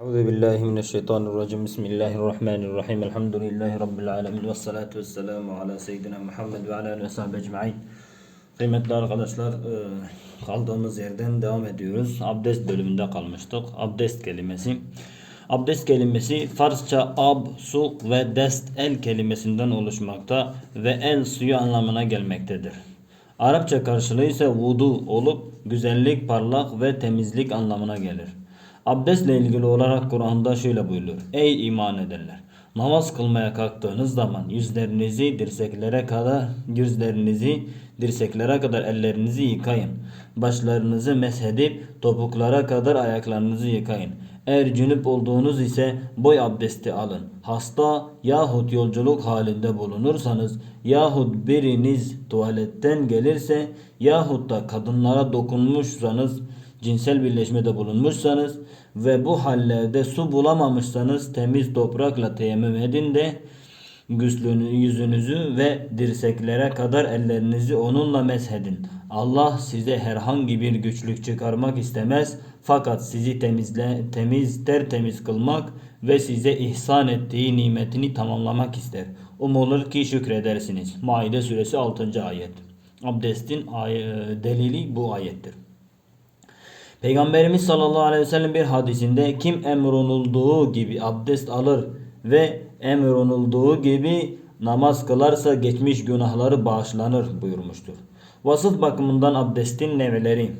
Euzu billahi mineşşeytanirracim. Bismillahirrahmanirrahim. Elhamdülillahi rabbil alamin ve salatu vesselamu ala seyyidina Muhammed ve ala alihi ve sahbihi ecmaîn. Kıymetli arkadaşlar, e, kaldığımız yerden devam ediyoruz. Abdest bölümünde kalmıştık. Abdest kelimesi. Abdest kelimesi Farsça ab, su ve dest el kelimesinden oluşmakta ve el suyu anlamına gelmektedir. Arapça karşılığı ise vudu olup güzellik, parlak ve temizlik anlamına gelir. Abdestle ilgili olarak Kur'an'da şöyle buyuruyor. Ey iman edenler! Namaz kılmaya kalktığınız zaman yüzlerinizi dirseklere kadar yüzlerinizi dirseklere kadar ellerinizi yıkayın. Başlarınızı meshedip topuklara kadar ayaklarınızı yıkayın. Eğer cünüp olduğunuz ise boy abdesti alın. Hasta yahut yolculuk halinde bulunursanız yahut biriniz tuvaletten gelirse yahut da kadınlara dokunmuşsanız cinsel birleşmede bulunmuşsanız ve bu hallerde su bulamamışsanız temiz toprakla teyemmüm edin de güslünü, yüzünüzü ve dirseklere kadar ellerinizi onunla meshedin. Allah size herhangi bir güçlük çıkarmak istemez fakat sizi temizle, temiz tertemiz kılmak ve size ihsan ettiği nimetini tamamlamak ister. Umulur ki şükredersiniz. Maide suresi 6. ayet. Abdestin ay- delili bu ayettir. Peygamberimiz sallallahu aleyhi ve sellem bir hadisinde kim emrolunduğu gibi abdest alır ve emrolunduğu gibi namaz kılarsa geçmiş günahları bağışlanır buyurmuştur. Vasıf bakımından abdestin nevleri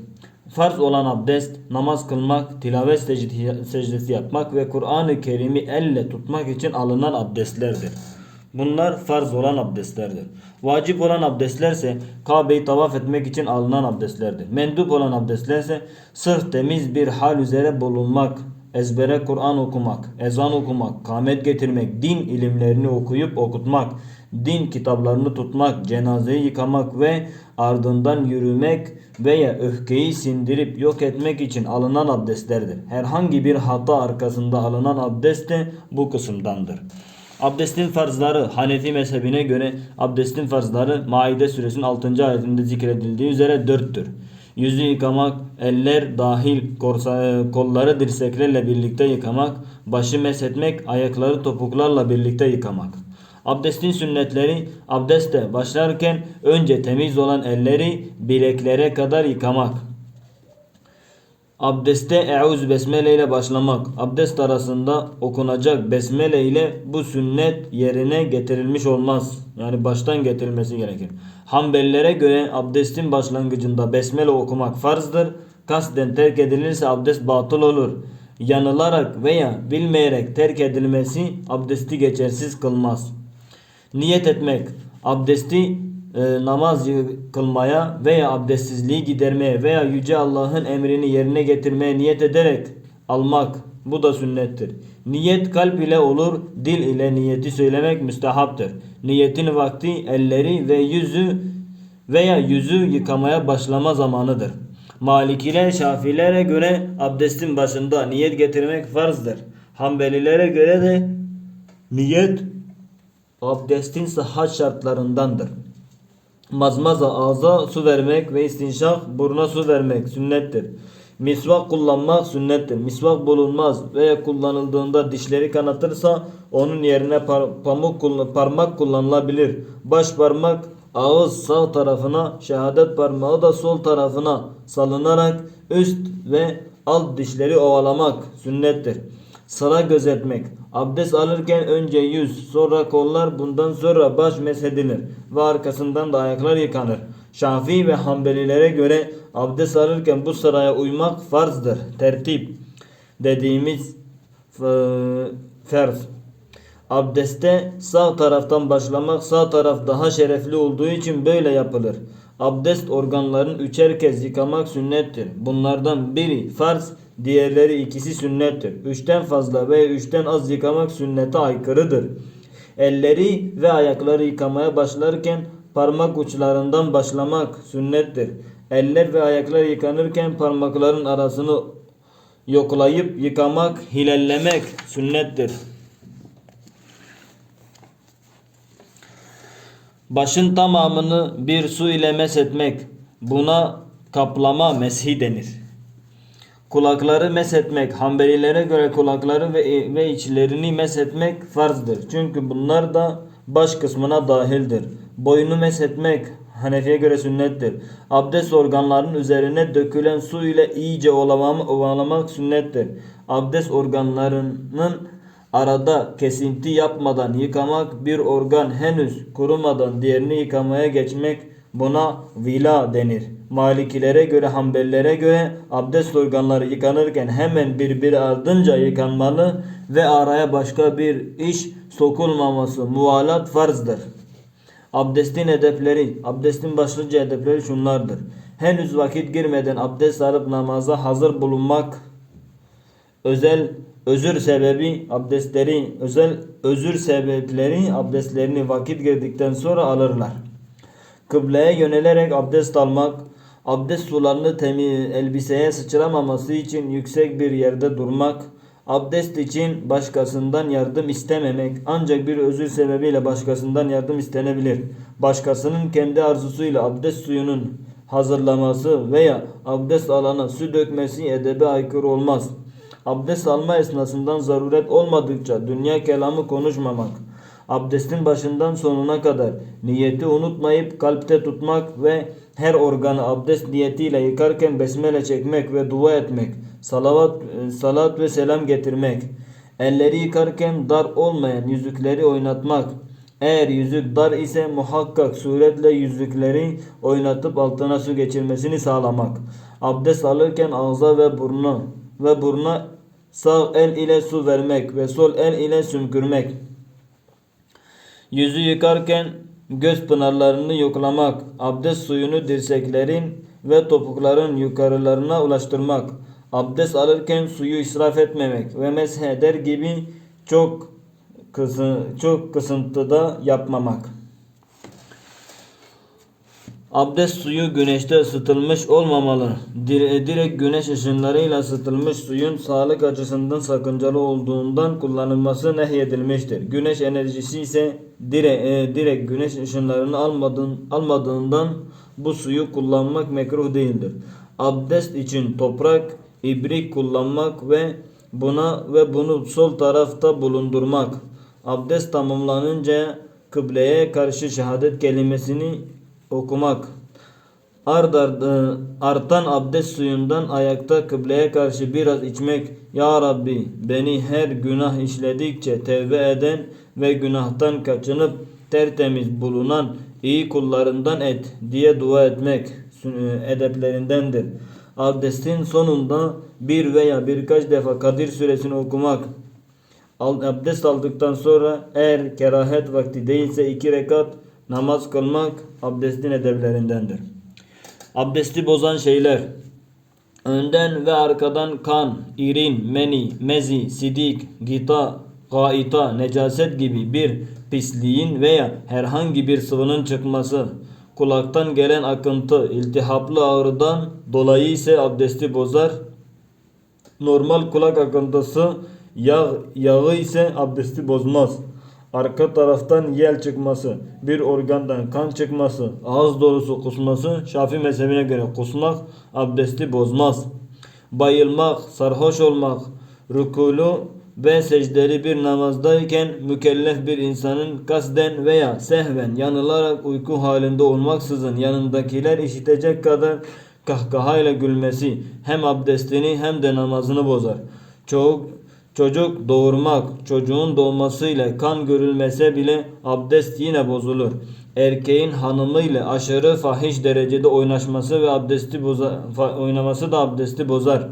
Farz olan abdest, namaz kılmak, tilavet secdesi yapmak ve Kur'an-ı Kerim'i elle tutmak için alınan abdestlerdir. Bunlar farz olan abdestlerdir. Vacip olan abdestlerse Kabe'yi tavaf etmek için alınan abdestlerdir. Mendup olan abdestlerse sırf temiz bir hal üzere bulunmak, ezbere Kur'an okumak, ezan okumak, kamet getirmek, din ilimlerini okuyup okutmak, din kitaplarını tutmak, cenazeyi yıkamak ve ardından yürümek veya öfkeyi sindirip yok etmek için alınan abdestlerdir. Herhangi bir hata arkasında alınan abdest de bu kısımdandır. Abdestin farzları Hanefi mezhebine göre abdestin farzları Maide suresinin 6. ayetinde zikredildiği üzere dörttür. Yüzü yıkamak, eller dahil korsa- kolları dirseklerle birlikte yıkamak, başı meshetmek, ayakları topuklarla birlikte yıkamak. Abdestin sünnetleri abdeste başlarken önce temiz olan elleri bileklere kadar yıkamak. Abdeste Eûz Besmele ile başlamak. Abdest arasında okunacak Besmele ile bu sünnet yerine getirilmiş olmaz. Yani baştan getirilmesi gerekir. Hanbelilere göre abdestin başlangıcında Besmele okumak farzdır. Kasten terk edilirse abdest batıl olur. Yanılarak veya bilmeyerek terk edilmesi abdesti geçersiz kılmaz. Niyet etmek. Abdesti e, namaz kılmaya veya abdestsizliği gidermeye veya Yüce Allah'ın emrini yerine getirmeye niyet ederek almak. Bu da sünnettir. Niyet kalp ile olur, dil ile niyeti söylemek müstehaptır. Niyetin vakti elleri ve yüzü veya yüzü yıkamaya başlama zamanıdır. Malikiler, Şafilere göre abdestin başında niyet getirmek farzdır. Hanbelilere göre de niyet abdestin sıhhat şartlarındandır. Mazmaza ağza su vermek ve istinşak buruna su vermek sünnettir. Misvak kullanmak sünnettir. Misvak bulunmaz veya kullanıldığında dişleri kanatırsa onun yerine par- pamuk kullan- parmak kullanılabilir. Baş parmak ağız sağ tarafına, şehadet parmağı da sol tarafına salınarak üst ve alt dişleri ovalamak sünnettir. Sıra gözetmek. Abdest alırken önce yüz, sonra kollar, bundan sonra baş meshedilir ve arkasından da ayaklar yıkanır. Şafii ve Hanbelilere göre abdest alırken bu sıraya uymak farzdır. Tertip dediğimiz f- ferz. Abdeste sağ taraftan başlamak sağ taraf daha şerefli olduğu için böyle yapılır. Abdest organların üçer kez yıkamak sünnettir. Bunlardan biri farz, diğerleri ikisi sünnettir. Üçten fazla veya üçten az yıkamak sünnete aykırıdır. Elleri ve ayakları yıkamaya başlarken parmak uçlarından başlamak sünnettir. Eller ve ayaklar yıkanırken parmakların arasını yoklayıp yıkamak, hilallemek sünnettir. Başın tamamını bir su ile meshetmek. Buna kaplama meshi denir. Kulakları meshetmek, Hanbelilere göre kulakları ve, ve içlerini meshetmek farzdır. Çünkü bunlar da baş kısmına dahildir. Boynu meshetmek Hanefi'ye göre sünnettir. Abdest organlarının üzerine dökülen su ile iyice ovalamak, sünnettir. Abdest organlarının arada kesinti yapmadan yıkamak bir organ henüz kurumadan diğerini yıkamaya geçmek buna vila denir. Malikilere göre Hanbelilere göre abdest organları yıkanırken hemen birbiri ardınca yıkanmalı ve araya başka bir iş sokulmaması muvalat farzdır. Abdestin edepleri, abdestin başlıca edepleri şunlardır. Henüz vakit girmeden abdest alıp namaza hazır bulunmak, özel özür sebebi abdestleri, özel özür sebepleri abdestlerini vakit girdikten sonra alırlar. Kıbleye yönelerek abdest almak, abdest sularını temiz elbiseye sıçramaması için yüksek bir yerde durmak, abdest için başkasından yardım istememek ancak bir özür sebebiyle başkasından yardım istenebilir. Başkasının kendi arzusuyla abdest suyunun hazırlaması veya abdest alana su dökmesi edebe aykırı olmaz. Abdest alma esnasından zaruret olmadıkça dünya kelamı konuşmamak. Abdestin başından sonuna kadar niyeti unutmayıp kalpte tutmak ve her organı abdest niyetiyle yıkarken besmele çekmek ve dua etmek. Salavat, e, salat ve selam getirmek. Elleri yıkarken dar olmayan yüzükleri oynatmak. Eğer yüzük dar ise muhakkak suretle yüzükleri oynatıp altına su geçirmesini sağlamak. Abdest alırken ağza ve burnu ve buruna sağ el ile su vermek ve sol el ile sümkürmek. Yüzü yıkarken göz pınarlarını yoklamak, abdest suyunu dirseklerin ve topukların yukarılarına ulaştırmak, abdest alırken suyu israf etmemek ve mesheder gibi çok kısı, çok kısıntıda yapmamak. Abdest suyu güneşte ısıtılmış olmamalı. Dire- Direkt güneş ışınlarıyla ısıtılmış suyun sağlık açısından sakıncalı olduğundan kullanılması nehyedilmiştir. Güneş enerjisi ise dire, e, direkt güneş ışınlarını almadığın, almadığından bu suyu kullanmak mekruh değildir. Abdest için toprak, ibrik kullanmak ve buna ve bunu sol tarafta bulundurmak. Abdest tamamlanınca kıbleye karşı şehadet kelimesini okumak. Ard arda, artan abdest suyundan ayakta kıbleye karşı biraz içmek. Ya Rabbi beni her günah işledikçe tevbe eden ve günahtan kaçınıp tertemiz bulunan iyi kullarından et diye dua etmek sün- edeplerindendir. Abdestin sonunda bir veya birkaç defa Kadir suresini okumak. Abdest aldıktan sonra eğer kerahet vakti değilse iki rekat namaz kılmak abdestin edeplerindendir. Abdesti bozan şeyler önden ve arkadan kan, irin, meni, mezi, sidik, gita, gaita, necaset gibi bir pisliğin veya herhangi bir sıvının çıkması, kulaktan gelen akıntı, iltihaplı ağrıdan dolayı ise abdesti bozar. Normal kulak akıntısı yağ, yağı ise abdesti bozmaz. Arka taraftan yel çıkması, bir organdan kan çıkması, ağız dolusu kusması, Şafii mezhebine göre kusmak abdesti bozmaz. Bayılmak, sarhoş olmak, rükûlu ve secdeli bir namazdayken mükellef bir insanın kasden veya sehven yanılarak uyku halinde olmaksızın yanındakiler işitecek kadar kahkahayla gülmesi hem abdestini hem de namazını bozar. Çok Çocuk doğurmak, çocuğun doğmasıyla kan görülmese bile abdest yine bozulur. Erkeğin hanımıyla aşırı fahiş derecede oynaşması ve abdesti boza, oynaması da abdesti bozar.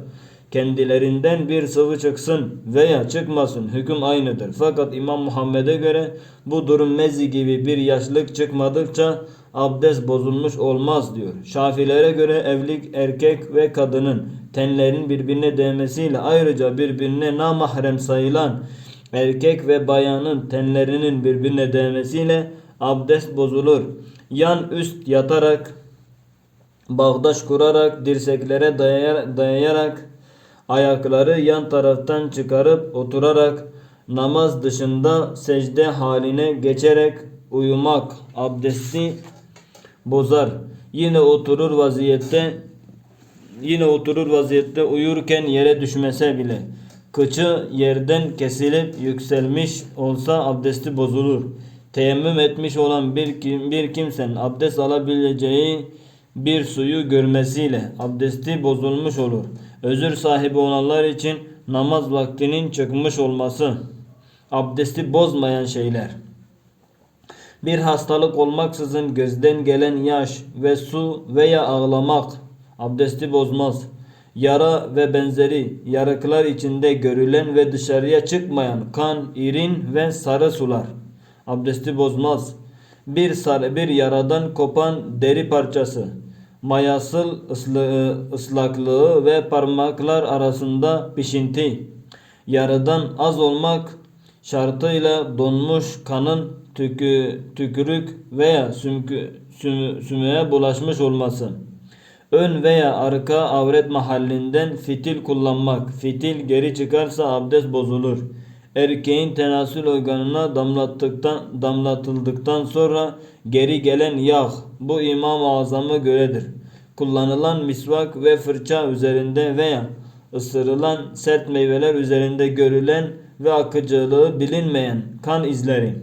Kendilerinden bir sıvı çıksın veya çıkmasın hüküm aynıdır. Fakat İmam Muhammed'e göre bu durum mezi gibi bir yaşlık çıkmadıkça abdest bozulmuş olmaz diyor. Şafilere göre evlilik erkek ve kadının tenlerin birbirine değmesiyle ayrıca birbirine namahrem sayılan erkek ve bayanın tenlerinin birbirine değmesiyle abdest bozulur. Yan üst yatarak bağdaş kurarak dirseklere dayayar- dayayarak ayakları yan taraftan çıkarıp oturarak namaz dışında secde haline geçerek uyumak abdesti bozar. Yine oturur vaziyette yine oturur vaziyette uyurken yere düşmese bile kıçı yerden kesilip yükselmiş olsa abdesti bozulur. Teyemmüm etmiş olan bir, kim, bir kimsenin abdest alabileceği bir suyu görmesiyle abdesti bozulmuş olur. Özür sahibi olanlar için namaz vaktinin çıkmış olması abdesti bozmayan şeyler. Bir hastalık olmaksızın gözden gelen yaş ve su veya ağlamak abdesti bozmaz. Yara ve benzeri yarıklar içinde görülen ve dışarıya çıkmayan kan, irin ve sarı sular abdesti bozmaz. Bir sarı bir yaradan kopan deri parçası, mayasıl ıslı, ıslaklığı ve parmaklar arasında pişinti, yaradan az olmak şartıyla donmuş kanın tükü, tükürük veya sümkü, sümü, sümüğe bulaşmış olması. Ön veya arka avret mahallinden fitil kullanmak. Fitil geri çıkarsa abdest bozulur. Erkeğin tenasül organına damlattıktan, damlatıldıktan sonra geri gelen yağ bu İmam-ı Azam'a göredir. Kullanılan misvak ve fırça üzerinde veya ısırılan sert meyveler üzerinde görülen ve akıcılığı bilinmeyen kan izleri.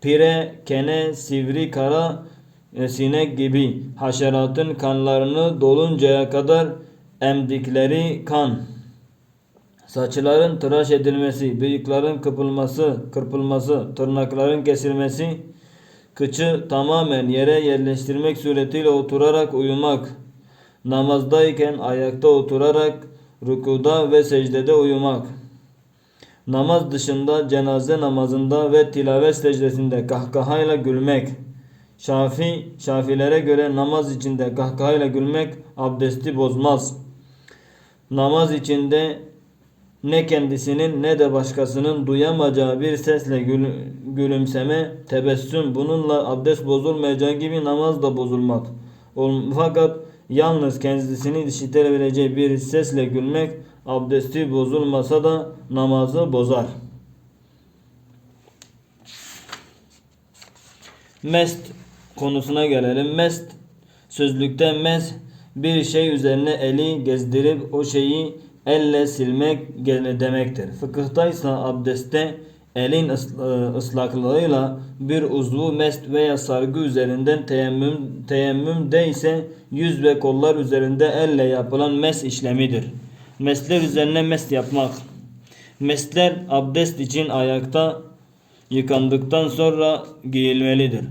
Pire, kene, sivri, kara, e, sinek gibi haşeratın kanlarını doluncaya kadar emdikleri kan. Saçların tıraş edilmesi, bıyıkların kıpılması, kırpılması, tırnakların kesilmesi, kıçı tamamen yere yerleştirmek suretiyle oturarak uyumak, namazdayken ayakta oturarak rükuda ve secdede uyumak, namaz dışında cenaze namazında ve tilavet secdesinde kahkahayla gülmek, Şafi, Şafilere göre namaz içinde kahkahayla gülmek abdesti bozmaz. Namaz içinde ne kendisinin ne de başkasının duyamayacağı bir sesle gül, gülümseme, tebessüm bununla abdest bozulmayacağı gibi namaz da bozulmaz. Fakat yalnız kendisini işitebileceği bir sesle gülmek abdesti bozulmasa da namazı bozar. Mest konusuna gelelim. Mest sözlükte mes bir şey üzerine eli gezdirip o şeyi elle silmek demektir. Fıkıhtaysa abdestte elin ıs- ı, ıslaklığıyla bir uzvu mest veya sargı üzerinden teyemmüm, teyemmümde ise yüz ve kollar üzerinde elle yapılan mes işlemidir. Mesler üzerine mest yapmak. Mesler abdest için ayakta yıkandıktan sonra giyilmelidir.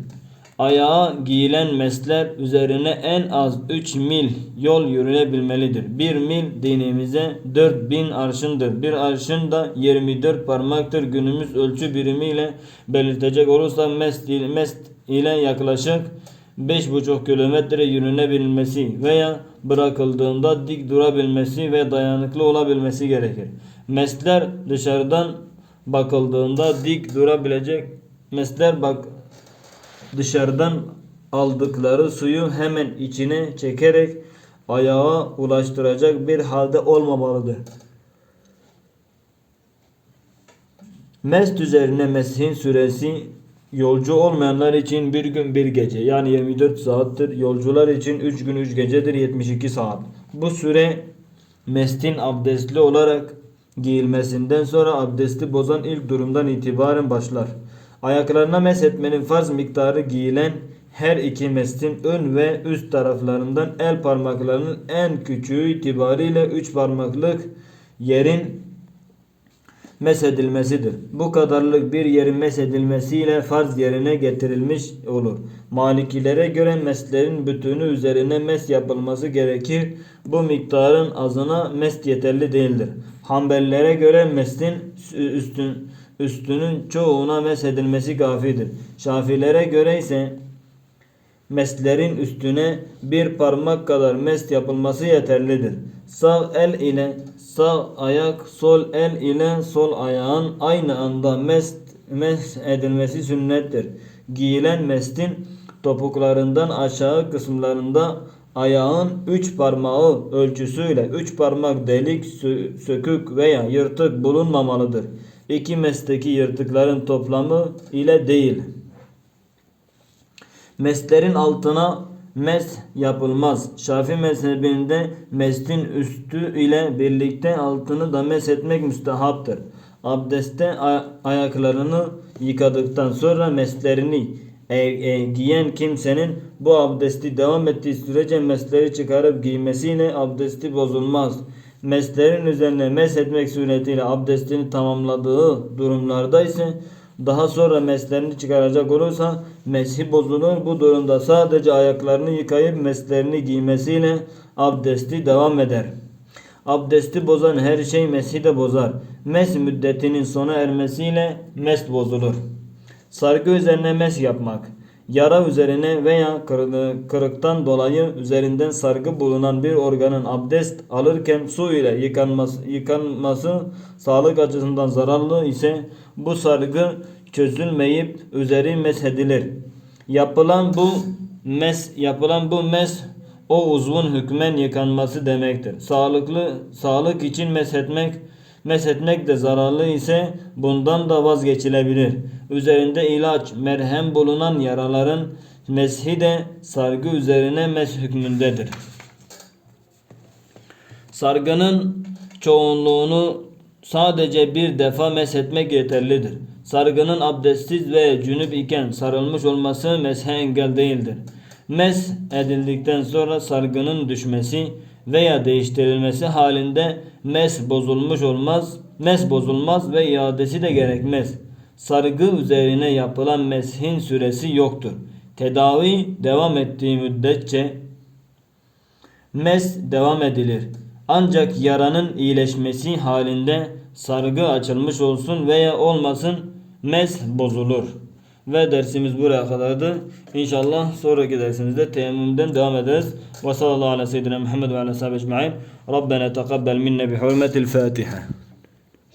Ayağa giyilen mesler üzerine en az 3 mil yol yürünebilmelidir. 1 mil dinimize 4000 arşındır. Bir arşın da 24 parmaktır. Günümüz ölçü birimiyle belirtecek olursa mest mest ile yaklaşık 5,5 kilometre yürünebilmesi veya bırakıldığında dik durabilmesi ve dayanıklı olabilmesi gerekir. Mesler dışarıdan bakıldığında dik durabilecek mesler bak dışarıdan aldıkları suyu hemen içine çekerek ayağa ulaştıracak bir halde olmamalıdır. Mest üzerine meshin süresi yolcu olmayanlar için bir gün bir gece yani 24 saattir. Yolcular için 3 gün 3 gecedir 72 saat. Bu süre mestin abdestli olarak giyilmesinden sonra abdesti bozan ilk durumdan itibaren başlar. Ayaklarına meshetmenin farz miktarı giyilen her iki mestin ön ve üst taraflarından el parmaklarının en küçüğü itibariyle 3 parmaklık yerin mesedilmesidir. Bu kadarlık bir yerin mesedilmesiyle farz yerine getirilmiş olur. Malikilere göre meslerin bütünü üzerine mes yapılması gerekir. Bu miktarın azına mest yeterli değildir. Hanbellilere göre meslin üstün, üstünün çoğuna mesedilmesi kafidir. Şafilere göre ise meslerin üstüne bir parmak kadar mest yapılması yeterlidir. Sağ el ile sağ ayak, sol el ile sol ayağın aynı anda mest, mest edilmesi sünnettir. Giyilen mestin topuklarından aşağı kısımlarında ayağın üç parmağı ölçüsüyle üç parmak delik, sö- sökük veya yırtık bulunmamalıdır. İki mesteki yırtıkların toplamı ile değil. Meslerin altına mes yapılmaz. Şafi mezhebinde mestin üstü ile birlikte altını da mes etmek müstehaptır. Abdestte ay- ayaklarını yıkadıktan sonra meslerini e- e, giyen kimsenin bu abdesti devam ettiği sürece mesleri çıkarıp giymesiyle abdesti bozulmaz. Meslerin üzerine mes etmek suretiyle abdestini tamamladığı durumlarda ise daha sonra meslerini çıkaracak olursa meshi bozulur. Bu durumda sadece ayaklarını yıkayıp meslerini giymesiyle abdesti devam eder. Abdesti bozan her şey meshi de bozar. Mes müddetinin sona ermesiyle mes bozulur. Sargı üzerine mes yapmak. Yara üzerine veya kırı- kırıktan dolayı üzerinden sargı bulunan bir organın abdest alırken su ile yıkanması, yıkanması sağlık açısından zararlı ise bu sargı çözülmeyip üzeri meshedilir. Yapılan bu mes yapılan bu mes o uzvun hükmen yıkanması demektir. Sağlıklı sağlık için meshetmek meshetmek de zararlı ise bundan da vazgeçilebilir. Üzerinde ilaç, merhem bulunan yaraların meshi de sargı üzerine mes hükmündedir. Sargının çoğunluğunu sadece bir defa meshetmek yeterlidir. Sargının abdestsiz ve cünüp iken sarılmış olması meshe engel değildir. Mes edildikten sonra sargının düşmesi veya değiştirilmesi halinde mes bozulmuş olmaz, mes bozulmaz ve iadesi de gerekmez. Sargı üzerine yapılan meshin süresi yoktur. Tedavi devam ettiği müddetçe Mes devam edilir. Ancak yaranın iyileşmesi halinde sargı açılmış olsun veya olmasın mes bozulur. Ve dersimiz buraya kadardı. İnşallah sonraki dersimizde teyemmümden devam ederiz. Ve sallallahu aleyhi ve sellem Muhammed ve aleyhi ve sellem. Rabbena tekabbel minne bi hurmetil Fatiha.